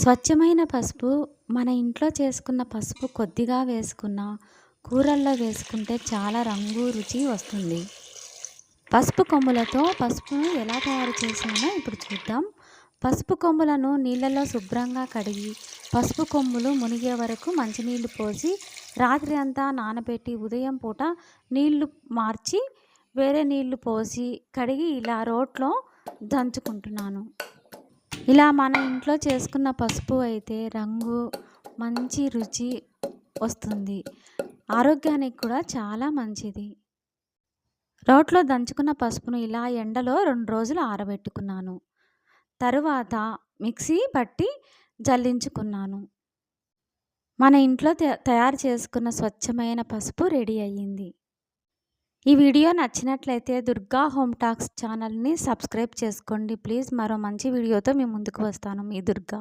స్వచ్ఛమైన పసుపు మన ఇంట్లో చేసుకున్న పసుపు కొద్దిగా వేసుకున్న కూరల్లో వేసుకుంటే చాలా రంగు రుచి వస్తుంది. పసుపు కొమ్ములతో పసుపును ఎలా తయారు చేసామో ఇప్పుడు చూద్దాం. పసుపు కొమ్ములను నీళ్ళలో శుభ్రంగా కడిగి పసుపు కొమ్ములు మునిగే వరకు మంచినీళ్ళు పోసి రాత్రి అంతా నానబెట్టి ఉదయం పూట నీళ్ళు మార్చి వేరే నీళ్ళు పోసి కడిగి ఇలా రోట్లో దంచుకుంటున్నాను. ఇలా మన ఇంట్లో చేసుకున్న పసుపు అయితే రంగు మంచి రుచి వస్తుంది. ఆరోగ్యానికి కూడా చాలా మంచిది. రోట్లో దంచుకున్న పసుపును ఇలా ఎండలో రెండు రోజులు ఆరబెట్టుకున్నాను. తరువాత మిక్సీ పట్టి జల్లించుకున్నాను. మన ఇంట్లో తయారు చేసుకున్న స్వచ్ఛమైన పసుపు రెడీ అయ్యింది. ఈ వీడియో నచ్చినట్లయితే దుర్గా హోమ్ టాక్స్ ఛానల్ని సబ్స్క్రైబ్ చేసుకోండి. ప్లీజ్ మరో మంచి వీడియోతో మీ ముందుకు వస్తాను. మీ దుర్గా.